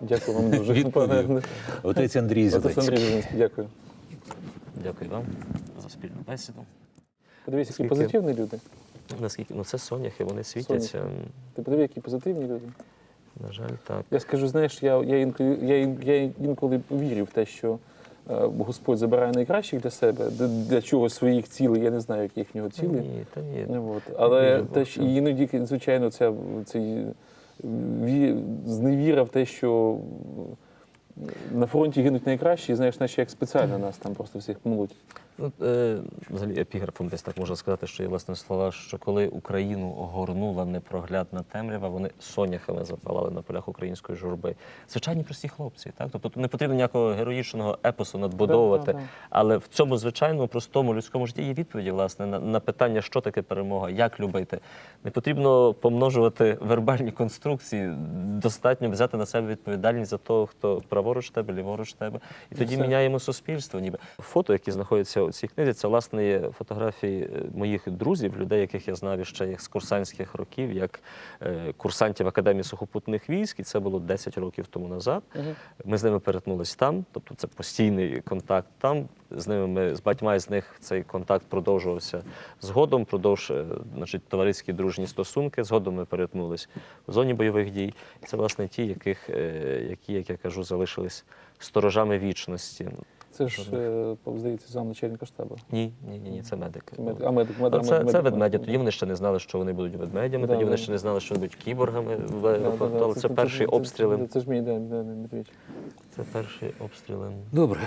Дякую вам дуже. Відповів. Отець Андрій Отець Зеленський. Андрій Зеленський, дякую. Дякую вам за спільну бесіду. Подивись, які позитивні люди. Наскільки ну це соняхи, вони світяться. Ти подиви, які позитивні люди. На жаль, так. Я скажу, знаєш, я, я, інколи, я, ін- я інколи вірю в те, що е, Господь забирає найкращих для себе, для, для чогось своїх цілей. Я не знаю, які в нього цілі. Ні, та ні. Ну, от. Але Вірю, те, що іноді, звичайно, ця, цей зневіра в те, що на фронті гинуть найкращі, і знаєш, наче як спеціально нас там просто всіх пнуть. Ну, е, взагалі епіграфом десь так можна сказати, що є власне слова, що коли Україну огорнула непроглядна темрява, вони соняхами запалали на полях української журби. Звичайні прості хлопці, так? Тобто не потрібно ніякого героїчного епосу надбудовувати. Да, да, да. Але в цьому звичайному простому людському житті є відповіді, власне, на, на питання, що таке перемога, як любити. Не потрібно помножувати вербальні конструкції. Достатньо взяти на себе відповідальність за того, хто праворуч тебе, ліворуч тебе. І тоді все. міняємо суспільство. Ніби фото, які знаходяться у цій книзі, це власне є фотографії е, моїх друзів, людей, яких я знав ще як з курсантських років, як е, курсантів Академії сухопутних військ. І це було 10 років тому назад. Ми з ними перетнулись там, тобто це постійний контакт там. З ними ми з батьма з них цей контакт продовжувався згодом, продовж е, значить, товариські дружні стосунки. Згодом ми перетнулись в зоні бойових дій. І це власне ті, яких, е, які, як я кажу, залишились сторожами вічності. Це ж, е, здається, зам начальника штабу. Ні, ні, ні, ні, це медики. Це мед- А медик, медик, А це, медик, це ведмедя. Тоді вони ще не знали, що вони будуть ведмедями, Да, тоді вони да. ще не знали, що вони будуть кіборгами в Да, да, аеропорту. да, Але це перші це- обстріли. Це ж мій да, да, медведь. Це перші обстріли. Добре.